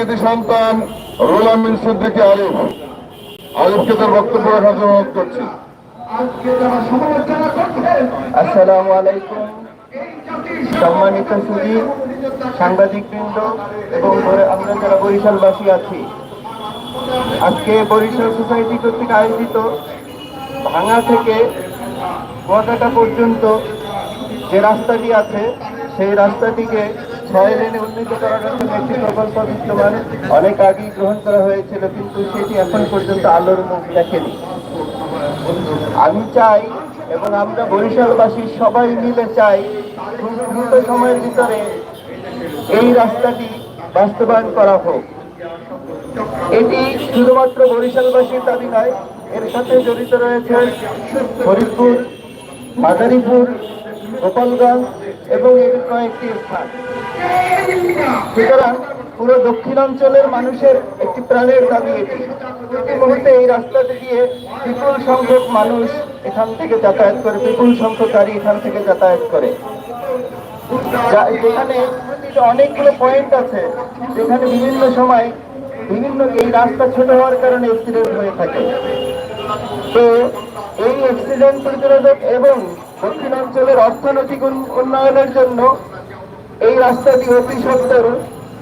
কৃতি সন্তান রুল আমিন সিদ্দিকী আলিফ। আলিফকে তার বক্তব্য রাখার জন্য অনুরোধ করছি। আসসালামু আলাইকুম। সম্মানিত সুদী সাংবাদিক বৃন্দ এবং আমরা যারা বরিশালবাসী আছি আজকে বরিশাল সোসাইটি কর্তৃক আয়োজিত ভাঙা থেকে কুয়াকাটা পর্যন্ত যে রাস্তাটি আছে সেই রাস্তাটিকে ছয় লেনে উন্নীত করার জন্য একটি প্রকল্প বিদ্যমান। অনেক আগেই গ্রহণ করা হয়েছিল, কিন্তু সেটি এখন পর্যন্ত আলোর মুখ দেখেনি। আমি চাই, এবং আমরা বরিশালবাসী সবাই মিলে চাই, খুব দ্রুত সময়ের ভিতরে এই রাস্তাটি বাস্তবায়ন করা হোক। এটি শুধুমাত্র বরিশালবাসীর দাবি নয়, এর সাথে জড়িত রয়েছে ফরিদপুর, মাদারীপুর গোপালগঞ্জ এবং এর কয়েকটি স্থান। সুতরাং পুরো দক্ষিণাঞ্চলের মানুষের একটি প্রাণের দাবি এটি। প্রতি মুহূর্তে এই রাস্তাটি দিয়ে বিপুল সংখ্যক মানুষ এখান থেকে যাতায়াত করে, বিপুল সংখ্যক গাড়ি এখান থেকে যাতায়াত করে। যেখানে অনেকগুলো পয়েন্ট আছে, যেখানে বিভিন্ন সময় বিভিন্ন এই রাস্তা ছোট হওয়ার কারণে অ্যাক্সিডেন্ট হয়ে থাকে। তো এই অ্যাক্সিডেন্ট প্রতিরোধক এবং দক্ষিণাঞ্চলের অর্থনৈতিক উন- উন্নয়নের জন্য এই রাস্তাটি অতি সত্তর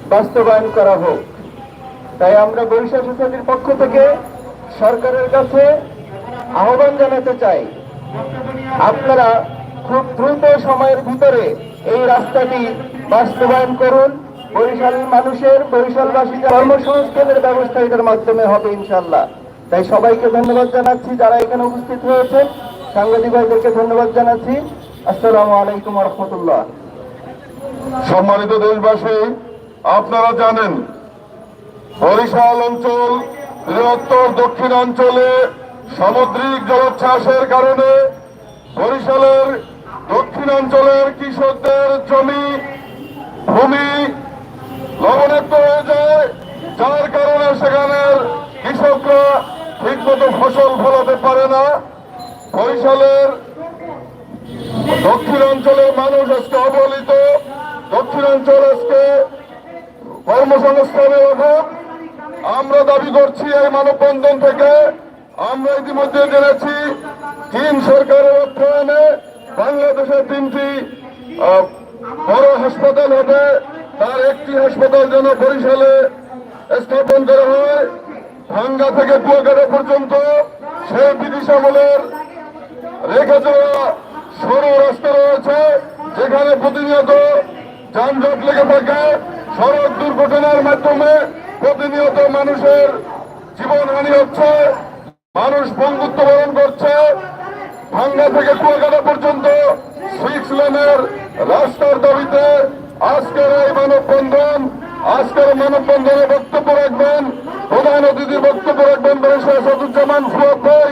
বাস্তবায়ন করা হোক। তাই আমরা বরিশাল সোসাইটির পক্ষ থেকে সরকারের কাছে আহ্বান জানাতে চাই, আপনারা খুব দ্রুত সময়ের ভিতরে এই রাস্তাটি বাস্তবায়ন করুন। বরিশালের মানুষের, বরিশালবাসীর কর্মসংস্থানের ব্যবস্থা এটার মাধ্যমে হবে ইনশাল্লাহ। তাই সবাইকে ধন্যবাদ জানাচ্ছি যারা এখানে উপস্থিত হয়েছেন। সাংবাদিক ভাইদেরকে ধন্যবাদ জানাচ্ছি। আসসালামু আলাইকুম রহমতুল্লাহ। সম্মানিত দেশবাসী, আপনারা জানেন, বরিশাল অঞ্চল, বৃহত্তর দক্ষিণাঞ্চলে সামুদ্রিক জলোচ্ছ্বাসের কারণে বরিশালের দক্ষিণাঞ্চলের কৃষকদের জমি, ভূমি লবণাক্ত হয়ে যায়, যার কারণে সেখানের কৃষকরা ঠিকমতো ফসল ফলাতে পারে না। বরিশালের দক্ষিণ অঞ্চলের মানুষ আজকে অবহেলিত। দক্ষিণাঞ্চল আজকে কর্মসংস্থানের অভাব। আমরা দাবি করছি এই মানববন্ধন থেকে। আমরা ইতিমধ্যে জেনেছি চীন সরকারের অর্থায়নে বাংলাদেশে তিনটি বড় হাসপাতাল হবে। তার একটি হাসপাতাল যেন বরিশালে স্থাপন করা হয়, ভাঙ্গা থেকে কুয়াকাটা পর্যন্ত। সেই ব্রিটিশ আমলের রেখে যাওয়া সরু রাস্তা রয়েছে, যেখানে প্রতিনিয়ত যানজট লেগে থাকে। সড়ক দুর্ঘটনার মাধ্যমে প্রতিনিয়ত মানুষের জীবনহানি হচ্ছে, মানুষ বন্ধুত্ব বরণ করছে। ভাঙ্গা থেকে কুয়াকাটা পর্যন্ত সিক্স লেনের রাস্তার দাবিতে আজকের এই মানববন্ধন, আজকের মানববন্ধনে বক্তব্য রাখবেন। প্রধান অতিথি বক্তব্য রাখবেন বরিশাল সদুজ্জামান ফুয়াদ ভাই।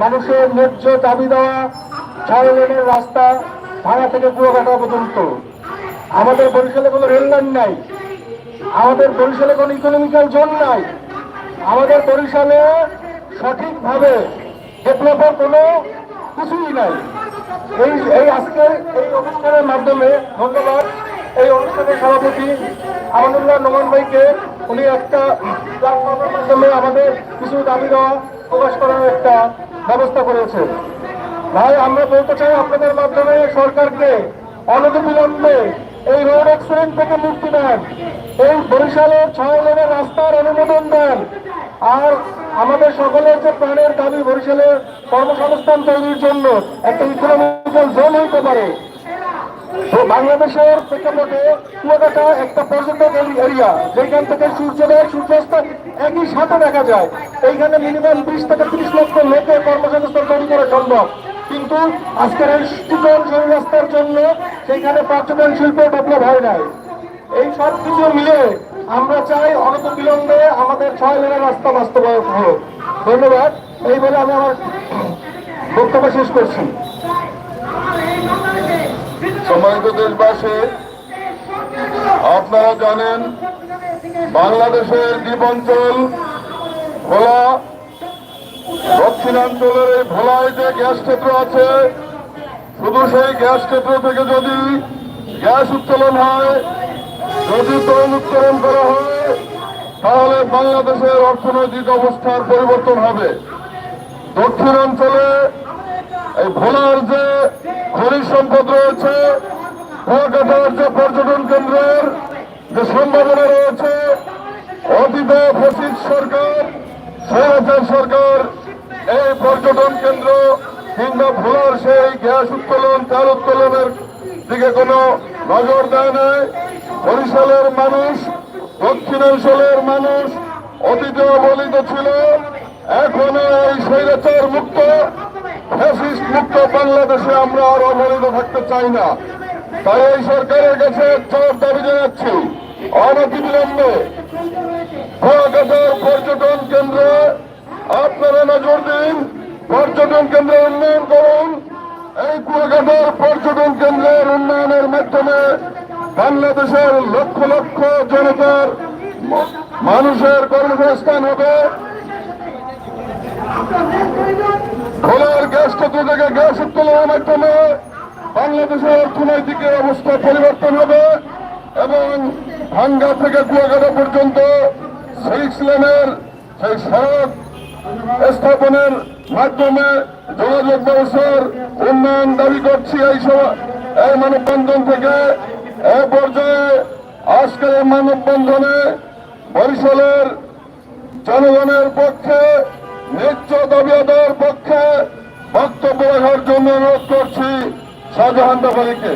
মানুষের ন্যায্য দাবি দেওয়া ছয় লেনের রাস্তা ভাড়া থেকে কুয়াকাটা পর্যন্ত। আমাদের বরিশালে কোনো রেল লাইন নাই। আমাদের বরিশালে কোনো ইকোনমিক্যাল জোন নাই। আমাদের বরিশালে সঠিকভাবে ডেভেলপের কোনো কিছুই নাই। এই এই আজকে এই অনুষ্ঠানের মাধ্যমে ধন্যবাদ। এই অনুষ্ঠানের সভাপতি আমানুল্লাহ নোমান ভাইকে উনি একটা প্ল্যাটফর্মের মাধ্যমে আমাদের কিছু দাবি দেওয়া প্রকাশ করার একটা ব্যবস্থা করেছে। ভাই, আমরা বলতে চাই আপনাদের মাধ্যমে সরকারকে অনতিবিলম্বে এই রোড অ্যাক্সিডেন্ট থেকে মুক্তি দেন। এই বরিশালের ছয় রাস্তার অনুমোদন দেন। আর আমাদের সকলের যে প্রাণের দাবি বরিশালের কর্মসংস্থান তৈরির জন্য একটা ইকোনমিক্যাল জোন হইতে পারে বাংলাদেশের প্রেক্ষাপটে কুয়াকাটা একটা পর্যটক এরিয়া। যেখান থেকে সূর্যোদয়, সূর্যাস্ত একই সাথে দেখা যায়। এইখানে মিনিমাম বিশ থেকে ত্রিশ লক্ষ লোকের কর্মসংস্থান তৈরি করা সম্ভব। কিন্তু আজকের এই চিকন সরু জন্য সেইখানে পর্যটন শিল্প ডেভেলপ হয় নাই। এই সব কিছু মিলে আমরা চাই অনত বিলম্বে আমাদের ছয় লেনের রাস্তা বাস্তবায়ন হোক। ধন্যবাদ। এই বলে আমি আমার বক্তব্য শেষ করছি। সম্মানিত দেশবাসী, আপনারা জানেন বাংলাদেশের দ্বীপাঞ্চল ভোলা, দক্ষিণাঞ্চলের এই ভোলায় যে গ্যাস ক্ষেত্র আছে, শুধু সেই গ্যাস ক্ষেত্র থেকে যদি গ্যাস উত্তোলন হয়, যদি তরল উত্তোলন করা হয়, তাহলে বাংলাদেশের অর্থনৈতিক অবস্থার পরিবর্তন হবে। দক্ষিণাঞ্চলে এই ভোলার যে খনিজ সম্পদ রয়েছে কুয়াকাটার যে পর্যটন কেন্দ্রের যে সম্ভাবনা রয়েছে, অতীতে ফসিদ সরকার স্বৈরাচার সরকার, এই পর্যটন কেন্দ্র কিংবা ভোলার সেই গ্যাস উত্তোলন তেল উত্তোলনের দিকে কোনো নজর দেয় নাই। বরিশালের মানুষ দক্ষিণাঞ্চলের মানুষ অতীতে অবলিত ছিল। এখনও এই স্বৈরাচার মুক্ত মুক্ত বাংলাদেশে আমরা আর অবহেলিত থাকতে চাই না। তাই এই সরকারের কাছে জবাব দাবি জানাচ্ছি। অনতিবিলম্বে কুয়াকাটার পর্যটন কেন্দ্রে আপনারা নজর দিন। পর্যটন কেন্দ্র উন্নয়ন করুন। এই কুয়াকাটার পর্যটন কেন্দ্রের উন্নয়নের মাধ্যমে বাংলাদেশের লক্ষ লক্ষ জনতার মানুষের কর্মসংস্থান হবে। থেকে গ্যাস উত্তোলনের মাধ্যমে বাংলাদেশের অর্থনৈতিক অবস্থা পরিবর্তন হবে এবং ভাঙ্গা থেকে কুয়াকাটা পর্যন্ত সিক্স লেনের সেই সড়ক স্থাপনের মাধ্যমে যোগাযোগ ব্যবস্থার উন্নয়ন দাবি করছি এই এই মানববন্ধন থেকে। এ পর্যায়ে আজকের এই মানববন্ধনে বরিশালের জনগণের পক্ষে ন্যায্য দাবি আদায়ের পক্ষে বক্তব্য রাখার জন্য অনুরোধ করছি শাহজাহান ব্যাপারীকে।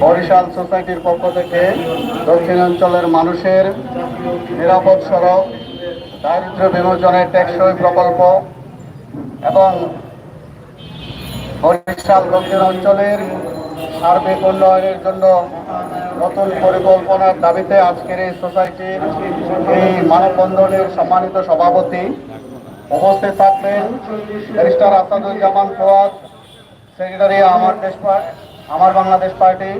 বরিশাল সোসাইটির পক্ষ থেকে দক্ষিণাঞ্চলের মানুষের নিরাপদ সড়ক দারিদ্র বিমোচনের টেকসই প্রকল্প এবং বরিশাল দক্ষিণাঞ্চলের সার্বিক উন্নয়নের জন্য নতুন পরিকল্পনার দাবিতে আজকের এই সোসাইটির এই মানববন্ধনের সম্মানিত সভাপতি উপস্থিত থাকবেন। ব্যারিস্টার আসাদুজ্জামান ফোয়াদ, সেক্রেটারি আমার দেশ পার্টি আমার বাংলাদেশ পার্টি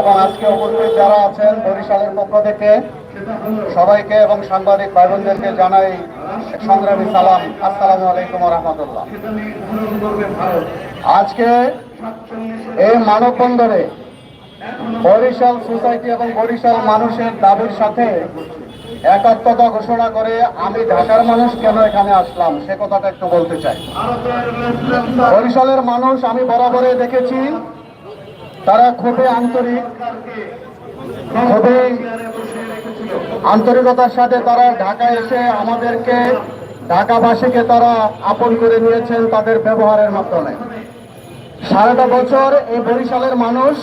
এবং আজকে উপস্থিত যারা আছেন বরিশালের পক্ষ থেকে সবাইকে এবং সাংবাদিক ভাই বোনদেরকে জানাই সংগ্রামী সালাম। আসসালামু আলাইকুম রহমতুল্লাহ। আজকে এই মানববন্ধনে বরিশাল সোসাইটি এবং বরিশাল মানুষের দাবির সাথে একাত্মতা ঘোষণা করে আমি ঢাকার মানুষ কেন এখানে আসলাম? সে কথাটা একটু বলতে চাই। বরিশালের মানুষ আমি বরাবরে দেখেছি, তারা খুবই আন্তরিক, খুবই আন্তরিকতার সাথে তারা ঢাকায় এসে আমাদেরকে ঢাকাবাসীকে তারা আপন করে নিয়েছেন তাদের ব্যবহারের মাধ্যমে। সারাটা বছর এই বরিশালের মানুষ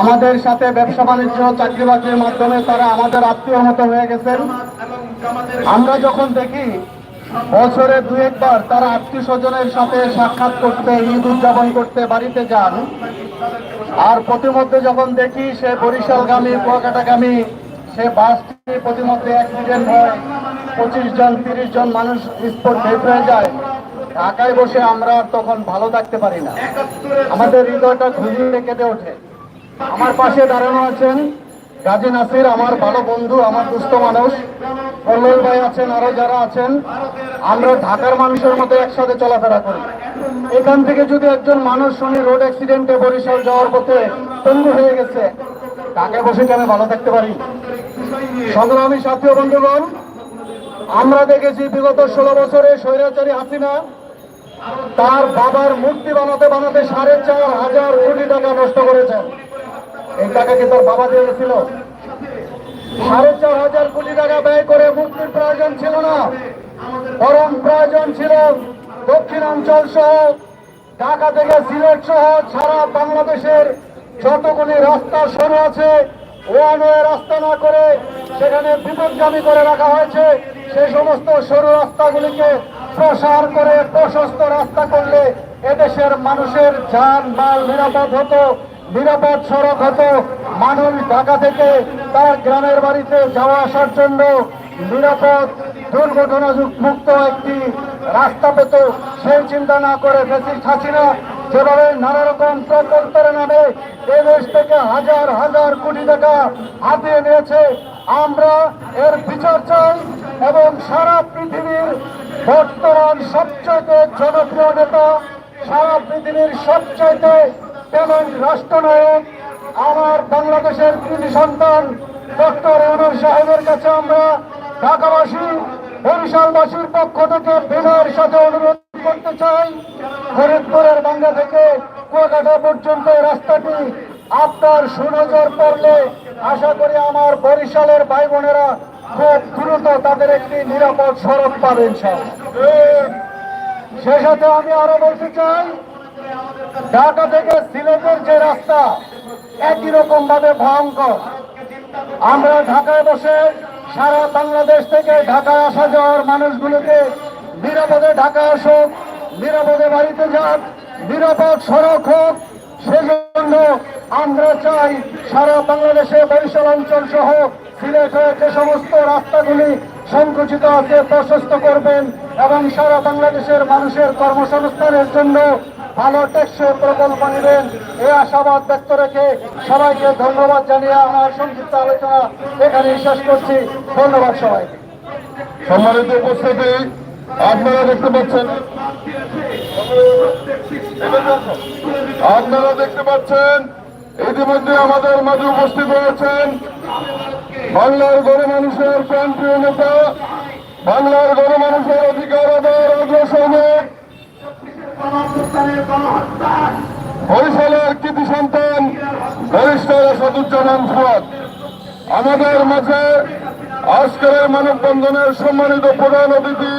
আমাদের সাথে ব্যবসা বাণিজ্য, চাকরি বাকরির মাধ্যমে তারা আমাদের আত্মীয় মতো হয়ে গেছেন। আমরা যখন দেখি বছরে দু একবার তারা আত্মীয় স্বজনের সাথে সাক্ষাৎ করতে, ঈদ উদযাপন করতে বাড়িতে যান, আর প্রতিমধ্যে যখন দেখি সে বরিশালগামী, কুয়াকাটাগামী, সে বাসটি প্রতিমধ্যে অ্যাক্সিডেন্ট হয় পঁচিশ জন, তিরিশ জন মানুষ স্পট ডেট হয়ে যায়। ঢাকায় বসে আমরা তখন ভালো থাকতে পারি না। আমাদের হৃদয়টা ঘুরিয়ে কেঁদে ওঠে। আমার পাশে দাঁড়ানো আছেন গাজী নাসির, আমার ভালো বন্ধু, আমার দুস্থ মানুষ। কল্লোল ভাই আছেন, আরও যারা আছেন। আমরা ঢাকার মানুষের মতো একসাথে চলাফেরা করি। এখান থেকে যদি একজন মানুষ শুনি রোড অ্যাক্সিডেন্টে বরিশাল যাওয়ার পথে পঙ্গু হয়ে গেছে ঢাকায় বসে কেন ভালো থাকতে পারি? সংগ্রামী সাথী ও বন্ধুগণ, আমরা দেখেছি বিগত ষোলো বছরে স্বৈরাচারী হাসিনা তার বাবার মূর্তি বানাতে বানাতে সাড়ে চার হাজার কোটি টাকা নষ্ট করেছেন এই টাকা কি তার বাবা দিয়ে গেছিল সাড়ে চার হাজার কোটি টাকা ব্যয় করে মুক্তির প্রয়োজন ছিল না। বরং প্রয়োজন ছিল দক্ষিণাঞ্চল সহ, ঢাকা থেকে সিলেট সহ সারা বাংলাদেশের যতগুলি রাস্তা সরু আছে ওয়ান ওয়ে রাস্তা না করে সেখানে বিপদগামী করে রাখা হয়েছে। সেই সমস্ত সরু রাস্তাগুলিকে প্রসার করে প্রশস্ত রাস্তা করলে এদেশের মানুষের যান, মাল নিরাপদ হতো, নিরাপদ সড়ক হতো। মানুষ ঢাকা থেকে তার গ্রামের বাড়িতে যাওয়া আসার জন্য নিরাপদ দুর্ঘটনা মুক্ত একটি রাস্তা পেত। সেই চিন্তা না করে ফেসিস্ট হাসিনা যেভাবে নানা রকম প্রকল্পের নামে, এদেশ থেকে হাজার হাজার কোটি টাকা হাতিয়ে নিয়েছে। আমরা এর বিচার চাই এবং সারা পৃথিবীর বর্তমান সবচেয়ে জনপ্রিয় নেতা, সারা পৃথিবীর সবচেয়ে তেমন রাষ্ট্রনায়ক আমার বাংলাদেশের কৃতি সন্তান ডক্টর অনুর সাহেবের কাছে আমরা ঢাকাবাসী, বরিশালবাসীর পক্ষ থেকে বিনয়ের সাথে অনুরোধ করতে চাই। ফরিদপুরের বাংলা থেকে কুয়াকাটা পর্যন্ত রাস্তাটি আপনার সুনজর পড়লে আশা করি আমার বরিশালের ভাই বোনেরা খুব দ্রুত তাদের একটি নিরাপদ সড়ক সব সে সাথে আমি আরও বলতে চাই, ঢাকা থেকে সিলেটের যে রাস্তা, একই রকম ভাবে ভয়ঙ্কর। আমরা ঢাকায় বসে সারা বাংলাদেশ থেকে ঢাকায় আসা যাওয়ার মানুষগুলোকে নিরাপদে ঢাকা আসুক, নিরাপদে বাড়িতে যাক, নিরাপদ সড়ক হোক সেজন্য আমরা চাই সারা বাংলাদেশে বরিশাল অঞ্চল সহ সিলেটে যে সমস্ত রাস্তাগুলি সংকুচিত আছে প্রশস্ত করবেন এবং সারা বাংলাদেশের মানুষের কর্মসংস্থানের জন্য ভালো টেকসই প্রকল্প নেবেন। এই আশাবাদ ব্যক্ত রেখে সবাইকে ধন্যবাদ জানিয়ে আমার সংক্ষিপ্ত আলোচনা এখানে শেষ করছি। ধন্যবাদ সবাইকে। সম্মানিত উপস্থিতি আপনারা দেখতে পাচ্ছেন। আপনারা দেখতে পাচ্ছেন, ইতিমধ্যে আমাদের মাঝে উপস্থিত হয়েছেন বাংলার গণমানুষের প্রাণপ্রিয় নেতা, বাংলার গণমানুষের অধিকার আদায়ের অগ্রসর বরিশালের কৃতি সন্তান বরিষ্ঠের সাদুজ্জামান আমাদের মাঝে আজকের মানববন্ধনের সম্মানিত প্রধান অতিথি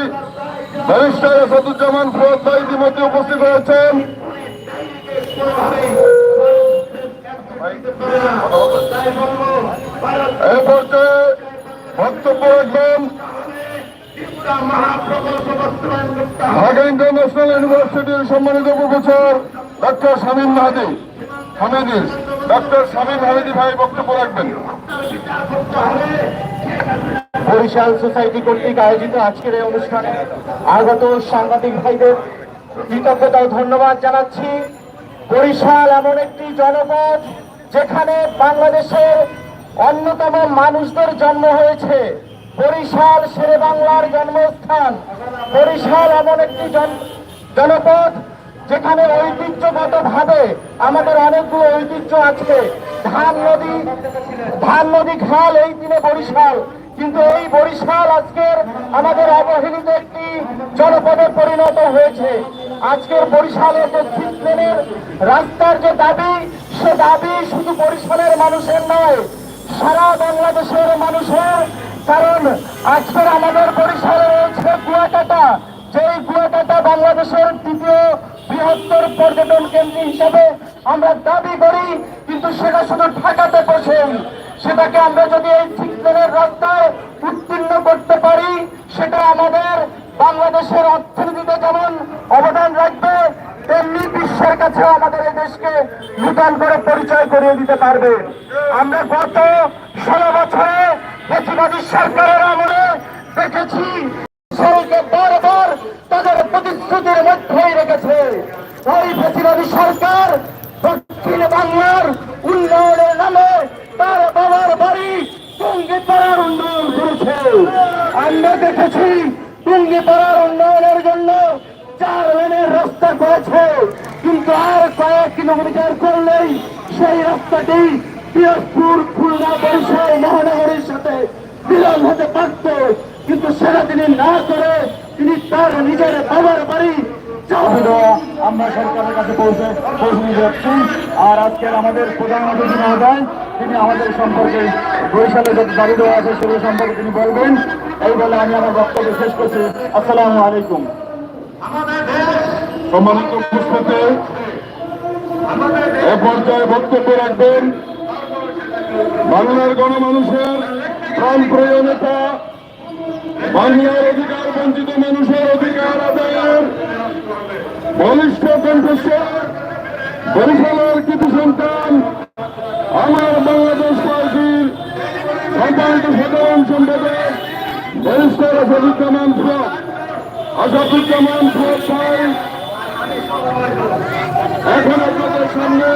ব্যারিস্টার সাদুজ্জামান ফুয়াদ ভাই ইতিমধ্যে উপস্থিত হয়েছেন। ইন্টারন্যাশনাল ইউনিভার্সিটির সম্মানিত professor doctor Shamim Mahadi. Hamidi doctor Shamim Hamidi ভাই বক্তব্য রাখবেন। বরিশাল সোসাইটি কর্তৃক আয়োজিত আজকের এই অনুষ্ঠানে আগত সাংবাদিক ভাইদের কৃতজ্ঞতা ধন্যবাদ জানাচ্ছি। বরিশাল এমন একটি জনপদ যেখানে বাংলাদেশের অন্যতম মানুষদের জন্ম হয়েছে। বরিশাল শেরে বাংলার জন্মস্থান। বরিশাল এমন একটি জন- জনপদ যেখানে ঐতিহ্যগত ভাবে আমাদের অনেকগুলো ঐতিহ্য আছে। ধান নদী ধান নদী খাল, এই দিনে বরিশাল। কিন্তু এই বরিশাল আজকের আমাদের অবহেলিত একটি জনপদে পরিণত হয়েছে। আজকের বরিশালের যে সিক্স রাস্তার যে দাবি, সে দাবি শুধু বরিশালের মানুষের নয়, সারা বাংলাদেশের মানুষের। কারণ আজকের আমাদের বরিশালে রয়েছে কুয়াকাটা। যেই কুয়াকাটা বাংলাদেশের দ্বিতীয় বৃহত্তর পর্যটন কেন্দ্র হিসাবে আমরা দাবি করি, কিন্তু সেটা শুধু ঢাকাতে বসেই সেটাকে আমরা যদি এই সিক্সলেনের রাস্তায় উত্তীর্ণ করতে পারি, সেটা আমাদের বাংলাদেশের অর্থনীতিতে যেমন অবদান রাখবে, তেমনি বিশ্বের কাছেও আমাদের এই দেশকে নূতন করে পরিচয় করিয়ে দিতে পারবে। আমরা গত ষোলো বছরে বেশিবাদী সরকারের আমলে দেখেছি সরকে বারবার তাদের প্রতিশ্রুতির মধ্যেই রেখেছে। ওই বেশিবাদী সরকার দক্ষিণ বাংলার উন্নয়নের নামে তার বাবার বাড়ি টুঙ্গিপাড়ার উন্নয়ন করেছে। আমরা দেখেছি টুঙ্গিপাড়ার উন্নয়নের জন্য চার লেনের রাস্তা করেছে। কিন্তু আর কয়েক কিলোমিটার করলেই সেই রাস্তাটি পিরোজপুর, খুলনা, বরিশাল, মহানগরীর সাথে মিলন হতে পারত। কিন্তু সেটা তিনি না করে তিনি তার নিজের বাবার বাড়ি আমরা সরকারের কাছে পৌঁছে পৌঁছে যাচ্ছি। আর আজকের আমাদের প্রধান অতিথি মহোদয়, তিনি আমাদের সম্পর্কে বরিশালে যত দাবি দেওয়া আছে সেগুলো সম্পর্কে তিনি বলবেন। এই বলে আমি আমার বক্তব্য শেষ করছি। আসসালামু আলাইকুম। সম্মানিত এ পর্যায়ে বক্তব্য রাখবেন বাংলার গণমানুষের প্রাণ প্রিয় নেতা বাংলার অধিকার, বঞ্চিত মানুষের অধিকার আদায়ের বলিষ্ঠ কণ্ঠস্বর, বরিশালের কৃতি সন্তান, আমার বাংলাদেশ পার্টির সম্মানিত সাধারণ সম্পাদক, barrister Asaduzzaman frock Asaduzzaman frock ভাই, এখন আপনাদের সামনে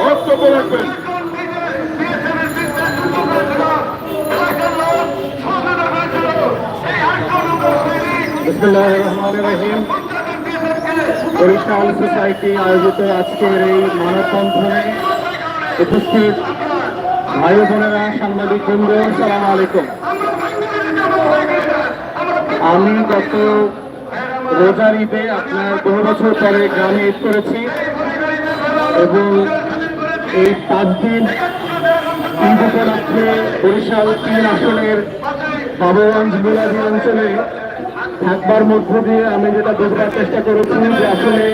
বক্তব্য রাখবেন। বিসমুল্লাহ রহমান রহিম। সোসাইটি আয়োজিত আজকের এই মানববন্ধনে উপস্থিত ভাই বোনেরা, সাংবাদিক বৃন্দ সালাম আলাইকুম। আমি গত রোজার ঈদে আপনার বহু বছর পরে গ্রামে ঈদ করেছি এবং এই পাঁচ দিন ঈদ উপলক্ষে বরিশাল তিন আসনের বাবুগঞ্জ বিলাদি অঞ্চলে থাকবার মধ্য দিয়ে আমি যেটা বোঝবার চেষ্টা করেছি যে আসলে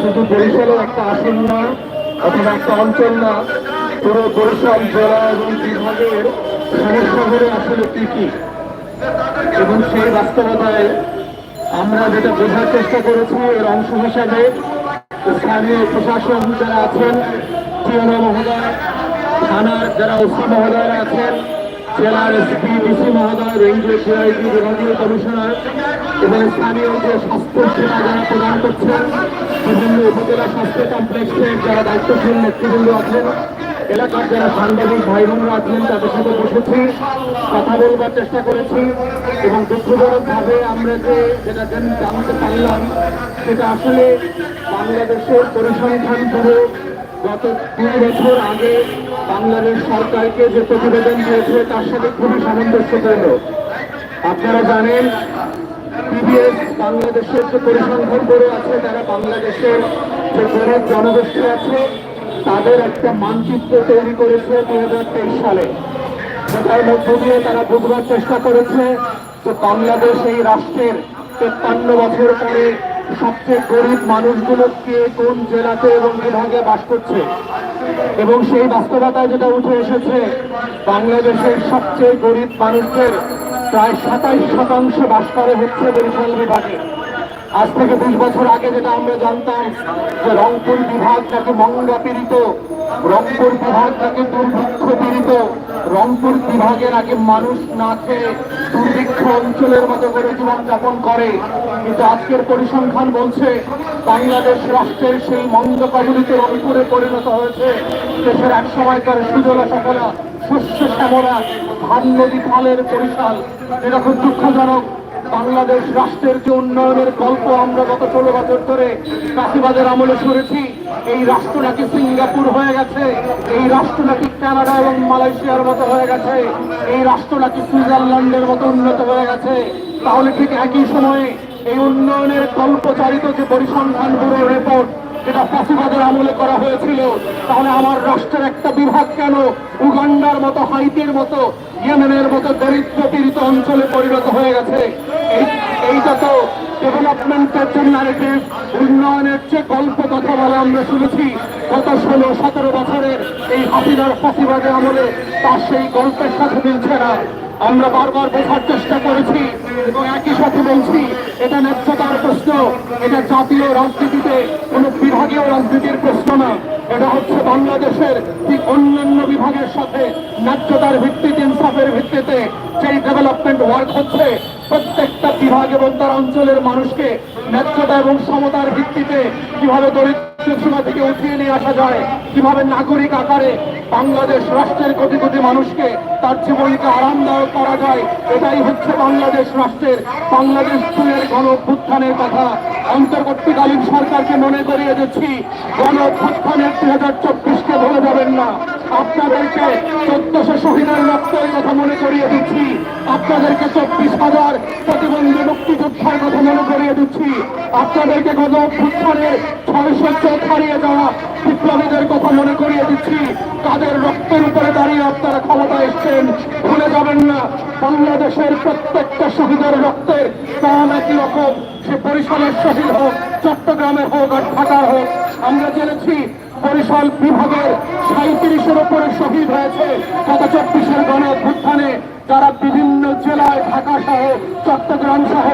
শুধু বরিশালের একটা আসন না, অথবা একটা অঞ্চল না, পুরো বরিশাল, জেলা এবং বিভাগের সমস্যাগুলো আসলে কি কি? এবং সেই বাস্তবতায় আমরা যেটা বোঝার চেষ্টা করেছি, এর অংশ হিসাবে স্থানীয় প্রশাসন যারা আছেন, টিএনও মহোদয়, থানার যারা ওসি মহোদয়রা আছেন জেলার এসপি ডিসি মহোদয় রেঞ্জের ডিআইজি বিভাগীয় কমিশনার এবং স্থানীয় যে স্বাস্থ্য সেবা যারা প্রদান করছেন বিভিন্ন উপজেলা স্বাস্থ্য কমপ্লেক্সের যারা দায়িত্বশীল নেতৃবৃন্দ আছেন, এলাকার যারা সাংবাদিক ভাই বোনরা আছেন, তাদের সাথে বসেছি, কথা বলবার চেষ্টা করেছি এবং দুঃখজনক ভাবে আমরা যে যেটা জান- জানতে পারলাম, সেটা আসলে বাংলাদেশের পরিসংখ্যান ব্যুরো গত দুই বছর আগে বাংলাদেশ সরকারকে যে প্রতিবেদন দিয়েছে, তার সাথে খুবই সামঞ্জস্যপূর্ণ। আপনারা জানেন পিবিএস বাংলাদেশের যে পরিসংখ্যান করে আছে, তারা বাংলাদেশের যে গরিব জনগোষ্ঠী আছে, তাদের একটা মানচিত্র তৈরি করেছে দুই হাজার তেইশ সালে। সেটার মধ্য দিয়ে তারা বুঝবার চেষ্টা করেছে যে বাংলাদেশ এই রাষ্ট্রের তেপ্পান্ন বছর পরে সবচেয়ে গরিব মানুষগুলো কে কোন জেলাতে এবং বিভাগে বাস করছে? এবং সেই বাস্তবতায় যেটা উঠে এসেছে, বাংলাদেশের সবচেয়ে গরিব মানুষদের প্রায় সাতাইশ শতাংশ বাস করে হচ্ছে বরিশাল বিভাগে। আজ থেকে বিশ বছর আগে যেটা আমরা জানতাম যে রংপুর বিভাগ নাকি মঙ্গা পীড়িত রংপুর বিভাগ তাকে দুর্ভিক্ষ পীড়িত রংপুর বিভাগের আগে মানুষ না খেয়ে দুর্ভিক্ষ অঞ্চলের মতো করে জীবনযাপন করে। কিন্তু আজকের পরিসংখ্যান বলছে, বাংলাদেশ রাষ্ট্রের সেই মন্দ কবলিত রংপুরে পরিণত হয়েছে। দেশের এক সময়কার সুজলা সফলা, শস্য শ্যামলা, ধান নদী খালের পরিশাল এটা খুব দুঃখজনক বাংলাদেশ রাষ্ট্রের যে উন্নয়নের গল্প আমরা গত ষোলো বছর ধরে চাষিবাদের আমলে শুনেছি এই রাষ্ট্র নাকি সিঙ্গাপুর হয়ে গেছে, এই রাষ্ট্র নাকি কানাডা এবং মালয়েশিয়ার মতো হয়ে গেছে, এই রাষ্ট্র নাকি সুইজারল্যান্ডের মতো উন্নত হয়ে গেছে। তাহলে ঠিক একই সময়ে এই উন্নয়নের কল্পচারিত যে পরিসংখ্যান ব্যুরো রিপোর্ট এটা ফাঁসিবাদের আমলে করা হয়েছিল, তাহলে আমার রাষ্ট্রের একটা বিভাগ কেন উগান্ডার মতো, হাইতির মতো, ইয়েমেনের মতো দরিদ্র পীড়িত অঞ্চলে পরিণত হয়ে গেছে? এইটা তো ডেভেলপমেন্টের যে নারেটিভ উন্নয়নের যে গল্প কথা বলে আমরা শুনেছি গত ষোলো, সতেরো বছরের এই হাসিনার ফাঁসিবাদের আমলে তার সেই গল্পের সাথে মিলছে না। আমরা বারবার বোঝার চেষ্টা করেছি এবং একই সাথে বলছি, এটা ন্যায্যতার প্রশ্ন, এটা জাতীয় রাজনীতিতে কোনো বিভাগীয় রাজনীতির প্রশ্ন না। এটা হচ্ছে বাংলাদেশের ঠিক অন্যান্য বিভাগের সাথে ন্যায্যতার ভিত্তিতে, ইনসাফের ভিত্তিতে যেই ডেভেলপমেন্ট ওয়ার্ক হচ্ছে, প্রত্যেকটা বিভাগ এবং তার অঞ্চলের মানুষকে ন্যায্যতা এবং সমতার ভিত্তিতে কীভাবে দরিদ্র সীমা থেকে উঠিয়ে নিয়ে আসা যায়, কীভাবে নাগরিক আকারে বাংলাদেশ রাষ্ট্রের কোটি কোটি মানুষকে তার জীবনকে আরামদায়ক করা যায়, এটাই হচ্ছে বাংলাদেশ রাষ্ট্রের, বাংলাদেশ দুয়ের গণ কথা। অন্তর্বর্তীকালীন সরকারকে মনে করিয়ে দিচ্ছি গণ অভ্যুত্থানের দুই হাজার চব্বিশকে ভুলে যাবেন না। আপনাদেরকে চোদ্দশো শহীদের রক্তের কথা মনে করিয়ে দিচ্ছি, আপনাদেরকে চব্বিশ হাজার প্রতিবন্ধী মুক্তিযোদ্ধার কথা মনে করিয়ে দিচ্ছি, আপনাদেরকে গণ অভ্যুত্থানের ছয়শো চোখ হারিয়ে যাওয়া বিপ্লবীদের কথা মনে করিয়ে দিচ্ছি। তাদের রক্তের উপরে দাঁড়িয়ে আপনারা ক্ষমতা এসছেন, ভুলে যাবেন যাবেন না। বাংলাদেশের প্রত্যেকটা শহীদের রক্তের দাম একই রকম। সে বরিশালের শহীদ হোক, চট্টগ্রামের হোক আর ঢাকার হোক, আমরা জেনেছি বরিশাল বিভাগের সাঁত্রিশের উপরে শহীদ হয়েছে গত চব্বিশের গণ অভ্যুত্থানে যারা বিভিন্ন জেলায় ঢাকা সহ, চট্টগ্রাম সহ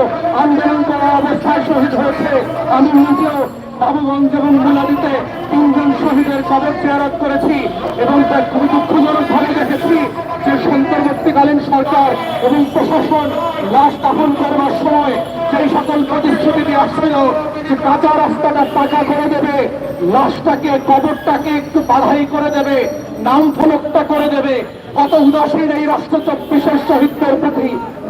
আন্দোলন করা অবস্থায় শহীদ হয়েছে। আমি নিজেও বাবুগঞ্জ এবং মুলাদিতে তিনজন শহীদের কবর জিয়ারত করেছি এবং তার খুবই দুঃখজনক ভাবে দেখেছি যে সন্তর্বর্তীকালীন সরকার এবং প্রশাসন লাশ দাফন করবার সময় সেই সকল প্রতিশ্রুতি দিয়ে আসছিল যে কাঁচা রাস্তাটা পাকা করে দেবে, লাশটাকে, কবরটাকে একটু বাধাই করে দেবে, নাম ফলকটা করে দেবে। কত উদাসীন এই রাষ্ট্র চব্বিশের শহীদদের প্রতি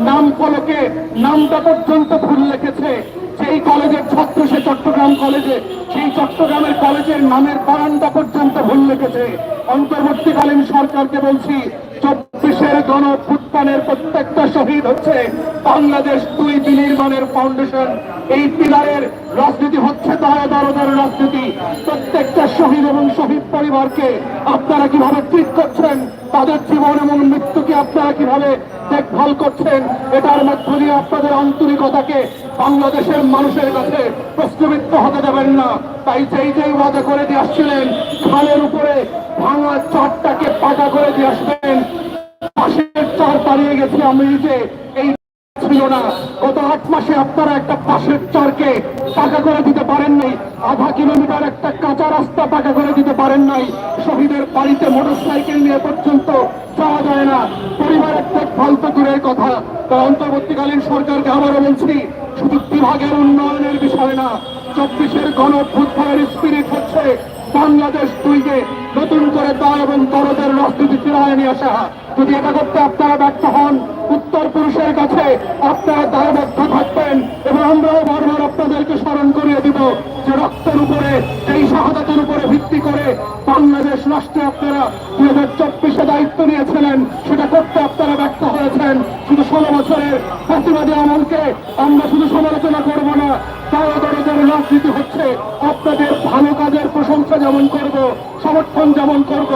নাম ফলকে, নামটা পর্যন্ত ভুল লিখেছে। সেই কলেজের ছাত্র সে চট্টগ্রাম কলেজে, সেই চট্টগ্রামের কলেজের নামের বারান্দা পর্যন্ত ভুল লিখেছে। অন্তর্বর্তীকালীন সরকারকে বলছি চব্বিশের গণ অভ্যুত্থানের প্রত্যেকটা শহীদ হচ্ছে বাংলাদেশ দুই বিনির্মাণের ফাউন্ডেশন এই পিলারের রাজনীতি হচ্ছে দয়া দরদের রাজনীতি। প্রত্যেকটা শহীদ এবং শহীদ পরিবারকে আপনারা কীভাবে ট্রিট করছেন, তাদের জীবন এবং মৃত্যুকে আপনারা কীভাবে দেখভাল করছেন, এটার মধ্য দিয়ে আপনাদের আন্তরিকতাকে বাংলাদেশের মানুষের কাছে প্রশ্নবিদ্ধ হতে দেবেন না। তাই যেই যেই ওয়াদা করে দিয়ে আসছিলেন, খালের উপরে ভাঙা চটটাকে পাকা করে দিয়ে আসবেন। পাশের চার গেছি আমি যে এই ছিল না। গত আট মাসে আপনারা একটা পাশের চরকে পাকা করে দিতে পারেন নাই। আধা কিলোমিটার একটা কাঁচা রাস্তা পাকা করে দিতে পারেন নাই। শহীদের বাড়িতে মোটর সাইকেল নিয়ে পর্যন্ত যাওয়া যায় না। পরিবারের দেখভাল তো দূরের কথা। অন্তর্বর্তীকালীন সরকারকে আবারও বলছি, শুধু বিভাগের উন্নয়নের বিষয় না, চব্বিশের গণ অভ্যুত্থানের স্পিরিট হচ্ছে বাংলাদেশ দুইকে নতুন করে দল এবং দরদের রাজনীতি ফিরায় নিয়ে আসা। যদি এটা করতে আপনারা ব্যর্থ হন, উত্তর পুরুষের কাছে আপনারা দায়বদ্ধ থাকবেন এবং আমরাও বারবার আপনাদেরকে স্মরণ করিয়ে দিব যে রক্তের উপরে, এই শাহাদাতের উপরে ভিত্তি করে বাংলাদেশ রাষ্ট্রে আপনারা দুই হাজার চব্বিশে দায়িত্ব নিয়েছিলেন, সেটা করতে আপনারা ব্যর্থ হয়েছেন শুধু ষোলো বছরের প্রতিবাদী আমলকে আমরা শুধু সমালোচনা করব না দরদের রাজনীতি হচ্ছে। আপনাদের ভালো কাজের প্রশংসা যেমন করব, সমর্থন যেমন করব,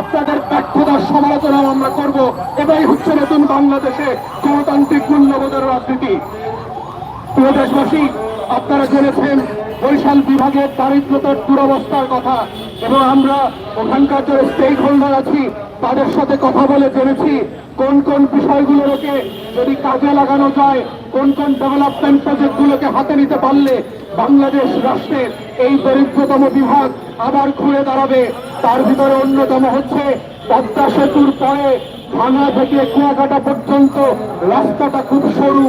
আপনাদের ব্যর্থতার সমালোচনাও আমরা করব। এটাই হচ্ছে নতুন বাংলাদেশে গণতান্ত্রিক মূল্যবোধের রাজনীতি। প্রিয় দেশবাসী, আপনারা জেনেছেন বরিশাল বিভাগের দারিদ্রতার দুরবস্থার কথা, এবং আমরা ওখানকার যে স্টেক হোল্ডার আছি, তাদের সাথে কথা বলে জেনেছি। কোন কোন বিষয়গুলোকে যদি কাজে লাগানো যায়, কোন কোন ডেভেলপমেন্ট প্রজেক্টগুলোকে হাতে নিতে পারলে বাংলাদেশ রাষ্ট্রের এই দরিদ্রতম বিভাগ আবার ঘুরে দাঁড়াবে। তার ভিতরে অন্যতম হচ্ছে পদ্মা সেতুর পরে ভাঙা থেকে কুয়াকাটা পর্যন্ত রাস্তাটা খুব সরু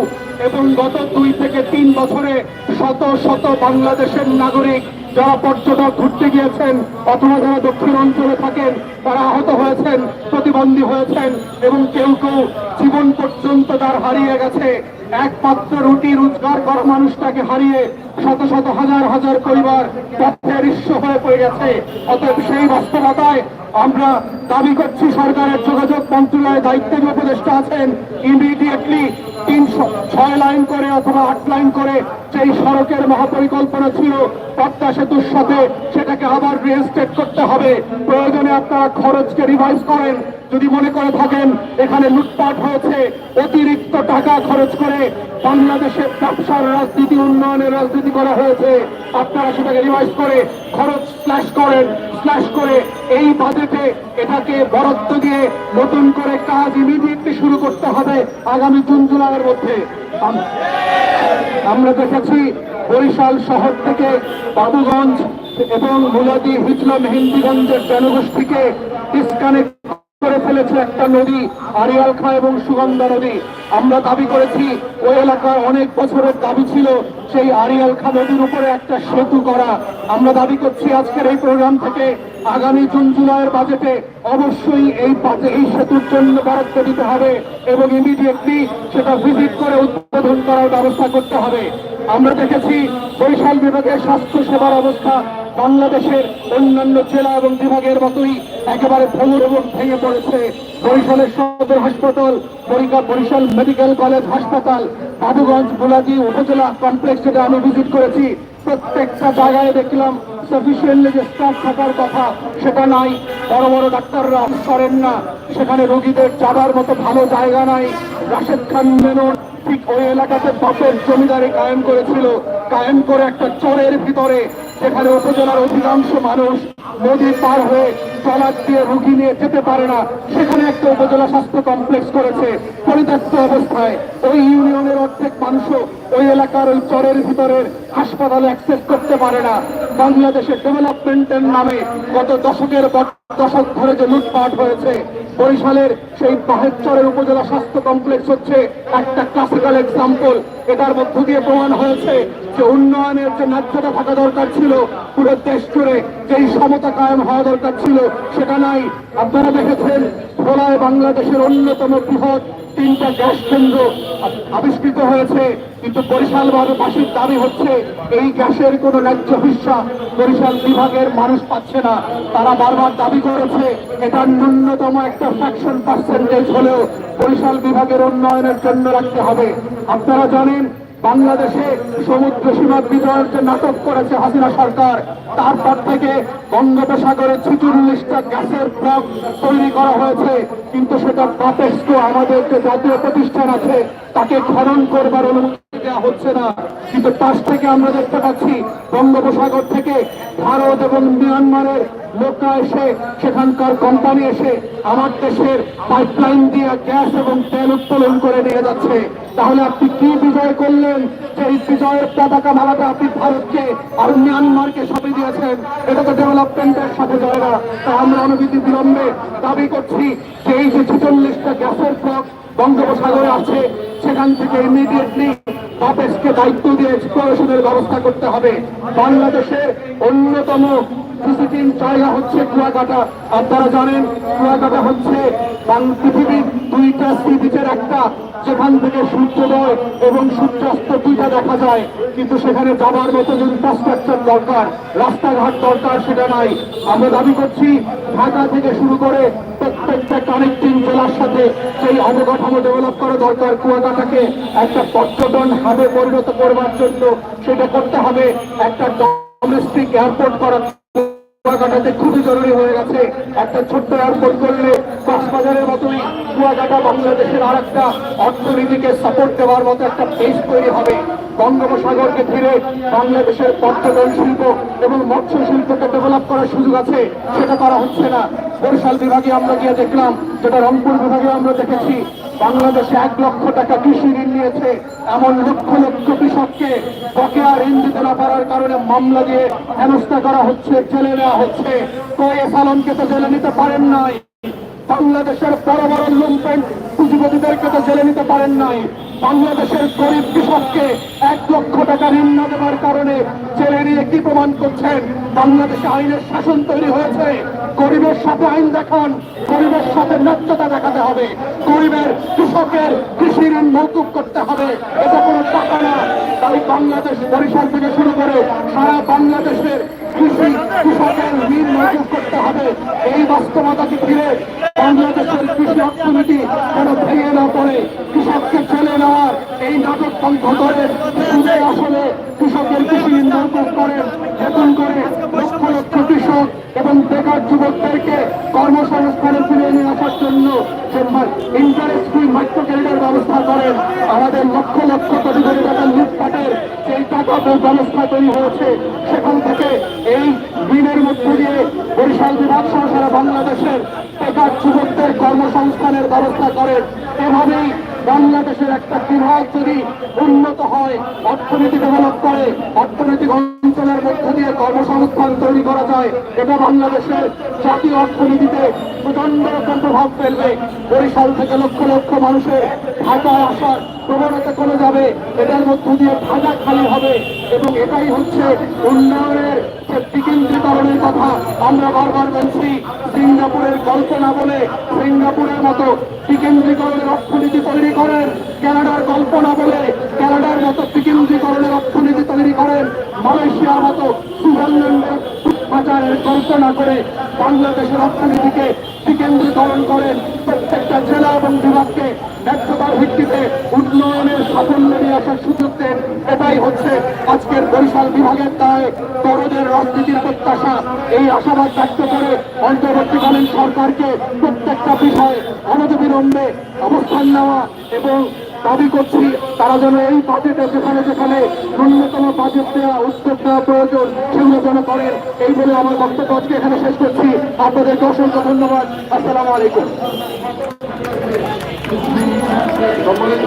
এবং গত দুই থেকে তিন বছরে শত শত বাংলাদেশের নাগরিক যারা পর্যটক ঘুরতে গিয়েছেন অথবা যারা দক্ষিণ অঞ্চলে থাকেন, তারা আহত হয়েছেন, প্রতিবন্ধী হয়েছেন, এবং কেউ কেউ জীবন পর্যন্ত তার হারিয়ে গেছে। একমাত্র রুটি রোজগার করা মানুষটাকে হারিয়ে শত শত হাজার হাজার পরিবার পথে রিস্য হয়ে পড়ে গেছে। অতএব সেই বাস্তবতায় আমরা দাবি করছি সরকারের যোগাযোগ মন্ত্রণালয়ের দায়িত্বে যে উপদেষ্টা আছেন ইমিডিয়েটলি তিনশো ছয় লাইন করে অথবা আট লাইন করে সেই সড়কের মহাপরিকল্পনা ছিল, পদ্মা সেতুর সাথে সেটাকে আবার রিএস্টেট করতে হবে। প্রয়োজনে আপনারা খরচকে রিভাইজ করেন। যদি মনে করে থাকেন, এখানে লুটপাট হয়েছে, অতিরিক্ত টাকা খরচ করে বাংলাদেশের ব্যবসার রাজনীতি, উন্নয়নের রাজনীতি করা হয়েছে, আপনারা সেটাকে রিভাইজ করে খরচ স্ল্যাশ করেন স্ল্যাশ করে এই বাজেটে এটাকে বরাদ্দ দিয়ে নতুন করে কাজ ইমিডিয়েটলি শুরু করতে হবে আগামী জুন, জুলাইয়ের মধ্যে। আমরা দেখেছি বরিশাল শহর থেকে বাবুগঞ্জ এবং মুলাদি হুজলাম হিন্দিগঞ্জের জনগোষ্ঠীকে করে ফেলেছে একটা নদী, আরিয়াল খা এবং সুগন্ধা নদী। আমরা দাবি করেছি ওই এলাকার অনেক বছরের দাবি ছিল সেই আরিয়াল খা নদীর উপরে একটা সেতু করা। আমরা দাবি করছি আজকের এই প্রোগ্রাম থেকে আগামী জুন, জুলাইয়ের বাজেটে অবশ্যই এই এই সেতুর জন্য বরাদ্দ দিতে হবে এবং ইমিডিয়েটলি সেটা ভিজিট করে উদ্বোধন করার ব্যবস্থা করতে হবে। আমরা দেখেছি বরিশাল বিভাগের স্বাস্থ্য সেবার অবস্থা বাংলাদেশের অন্যান্য জেলা এবং বিভাগের মতোই একেবারে ভঙ্গুর এবং ভেঙে পড়েছে। বরিশালের সদর হাসপাতাল বরিশাল মেডিকেল কলেজ হাসপাতাল, বাবুগঞ্জ বোলাজি উপজেলা কমপ্লেক্স যেটা আমি ভিজিট করেছি। প্রত্যেকটা জায়গায় দেখলাম সাফিসিয়েন্টলি যে স্টাফ থাকার কথা, সেটা নাই। বড় বড় ডাক্তাররা সরেন না। সেখানে রোগীদের যাবার মতো ভালো জায়গা নাই। রাশেদ খান মেনন ঠিক ওই এলাকাতে বাপের জমিদারি কায়েম করেছিল। কায়েম করে একটা চরের ভিতরে, যেখানে উপজেলার অধিকাংশ মানুষ নদী পার হয়ে ট্রলার দিয়ে রুগী নিয়ে যেতে পারে না। সেখানে একটা উপজেলা স্বাস্থ্য কমপ্লেক্স করেছে। পরিত্যক্ত অবস্থায় ওই ইউনিয়নের অর্ধেক মানুষও ওই এলাকার ওই চরের ভিতরের হাসপাতালে অ্যাক্সেস করতে পারে না। বাংলাদেশের ডেভেলপমেন্টের নামে গত দশকের দশক ধরে যে লুটপাট হয়েছে, বরিশালের সেই বাহেরচরের উপজেলা স্বাস্থ্য কমপ্লেক্স হচ্ছে একটা ক্লাসিক্যাল এক্সাম্পল এটার মধ্য দিয়ে প্রমাণ হয়েছে যে উন্নয়নের যে ন্যায্যতা থাকা দরকার ছিল, পুরো দেশ জুড়ে যেই সমতা কায়েম হওয়া দরকার ছিল সেটা নাই। আপনারা দেখেছেন ভোলায় বাংলাদেশের অন্যতম বৃহৎ তিনটা গ্যাস কেন্দ্র আবিষ্কৃত হয়েছে। কিন্তু বরিশাল বাসীর দাবি হচ্ছে, এই গ্যাসের কোনো ন্যায্য হিস্সা বরিশাল বিভাগের মানুষ পাচ্ছে না। তারা বারবার দাবি করেছে, এটার ন্যূনতম একটা ফ্র্যাকশন পার্সেন্টেজ হলেও বরিশাল বিভাগের উন্নয়নের জন্য রাখতে হবে। আপনারা জানেন বাংলাদেশে সমুদ্র সীমা বিজয়ের যে নাটক করেছে হাসিনা সরকার। তারপর থেকে বঙ্গোপসাগরে ছিচল্লিশটা গ্যাসের ব্লক তৈরি করা হয়েছে। কিন্তু সেটা প্রটেক্সকে আমাদের যে জাতীয় প্রতিষ্ঠান আছে, তাকে খনন করবার অনুমতি দেওয়া হচ্ছে না। কিন্তু পাশ থেকে আমরা দেখতে পাচ্ছি বঙ্গোপসাগর থেকে ভারত এবং মিয়ানমারের লোকরা এসে, সেখানকার কোম্পানি এসে আমার দেশের পাইপলাইন দিয়ে গ্যাস এবং তেল উত্তোলন করে নিয়ে যাচ্ছে। তাহলে আপনি কি বিজয় করলেন? এই বিজয়ের পতাকা মালাটা আপনি ভারতকে আর মিয়ানমারকে সঁপে দিয়েছেন। এটা তো ডেভেলপমেন্টের সাথে যায় না। তাই আমরা অনুভূতি বিলম্বে দাবি করছি যে এই যে ছেচল্লিশটা গ্যাসের ব্লক বঙ্গোপসাগরে আছে, সেখান থেকে ইমিডিয়েটলি বাপেসকে দায়িত্ব দিয়ে এক্সপ্লোরেশনের ব্যবস্থা করতে হবে। বাংলাদেশের অন্যতম ভিজিটিং জায়গা হচ্ছে কুয়াকাটা। আপনারা জানেন, কুয়াকাটা হচ্ছে পৃথিবীর দুইটা সি একটা। যেখান থেকে সূর্যোদয় এবং সূর্যাস্ত দুইটা দেখা যায়। কিন্তু সেখানে যাবার মতো যে ইনফ্রাস্ট্রাকচার দরকার, রাস্তাঘাট দরকার সেটা নাই। আমরা দাবি করছি, ঢাকা থেকে শুরু করে প্রত্যেকটা কানেক্টিং জেলার সাথে সেই অবকাঠামো ডেভেলপ করা দরকার। কুয়াকাটাকে একটা পর্যটন হাবে পরিণত করবার জন্য সেটা করতে হবে। একটা ডোমেস্টিক এয়ারপোর্ট করা কুয়াকাটাতে খুবই জরুরি হয়ে গেছে। একটা ছোট্ট এয়ারপোর্ট করলে কক্সবাজারের মতোই কুয়াকাটা বাংলাদেশের আর একটা অর্থনীতিকে সাপোর্ট দেওয়ার মতো একটা বেস তৈরি হবে। বঙ্গোপসাগরকে ঘিরে বাংলাদেশের পর্যটন শিল্প এবং মৎস্য শিল্পকে ডেভেলপ করার সুযোগ আছে, সেটা করা হচ্ছে না। বরিশাল বিভাগে আমরা গিয়ে দেখলাম, যেটা রংপুর বিভাগে আমরা দেখেছি বাংলাদেশে এক লক্ষ টাকা কৃষি ঋণ নিয়েছে। এমন লক্ষ লক্ষ কৃষককে বকেয়া ঋণ দিতে না পারার কারণে মামলা দিয়ে হেনস্থা করা হচ্ছে, জেলে নেওয়া হচ্ছে। কয়ে সালনকে তো জেলে নিতে পারেন নাই। বাংলাদেশের বড় বড় লুম্পেন পুঁজিপতিদেরকে তো জেলে নিতে পারেন নাই। বাংলাদেশের গরিব কৃষককে এক লক্ষ টাকা ঋণ না দেওয়ার কারণে জেলে নিয়ে কি প্রমাণ করছেন? বাংলাদেশে আইনের শাসন তৈরি হয়েছে। গরিবের সাথে আইন দেখান, গরিবের সাথে ন্যায্যতা দেখাতে হবে। গরিবের কৃষকের কৃষি ঋণ মৌকুব করতে হবে। এটা কোনো টাকা না। তাই বাংলাদেশ বরিশাল থেকে শুরু করে সারা বাংলাদেশের কৃষি কৃষকের ঋণ মৌকুব করতে হবে। এই বাস্তবতাকে ঘিরে ¡Vamos! করা এটা বাংলাদেশের জাতীয় অর্থনীতিতে প্রচণ্ড রকম প্রভাব ফেলবে। বরিশাল থেকে লক্ষ লক্ষ মানুষের ঢাকায় আসার প্রবণতা কমে যাবে। এটার মধ্য দিয়ে ঢাকা খালি হবে এবং এটাই হচ্ছে উন্নয়নের যে বিকেন্দ্রীকরণের কথা। আমরা বারবার বলছি, সিঙ্গাপুরের গল্প না বলে সিঙ্গাপুরের মতো বিকেন্দ্রীকরণের অর্থনীতি তৈরি করেন। কানাডার গল্প না বলে কানাডার মতো বিকেন্দ্রীকরণের অর্থনীতি তৈরি করেন। মালয়েশিয়ার মতো সুইজারল্যান্ডের বাজারের গল্প না করে বাংলাদেশের অর্থনীতিকে বিকেন্দ্রীকরণ করেন প্রত্যেকটা জেলা এবং বিভাগকে ব্যর্থতার ভিত্তিতে উন্নয়নের সাফল্য নিয়ে আসার সুযোগ দেন। এটাই হচ্ছে আজকের বরিশাল বিভাগের দায়। বড়দের রাজনীতির প্রত্যাশা। এই আশাবাদ ব্যক্ত করে অন্তর্বর্তীকালীন সরকারকে প্রত্যেকটা বিষয় অনতিবিলম্বে অবস্থান নেওয়া এবং দাবি করছি, তারা যেন এই বাজেটে যেখানে যেখানে ন্যূনতম বাজেট দেওয়া উদ্যোগ দেওয়া প্রয়োজন, সেগুলো যেন করেন। এই বলে আমার বক্তব্য আজকে এখানে শেষ করছি। আপনাদেরকে অসংখ্য ধন্যবাদ। আসসালামু আলাইকুম। সম্মানিত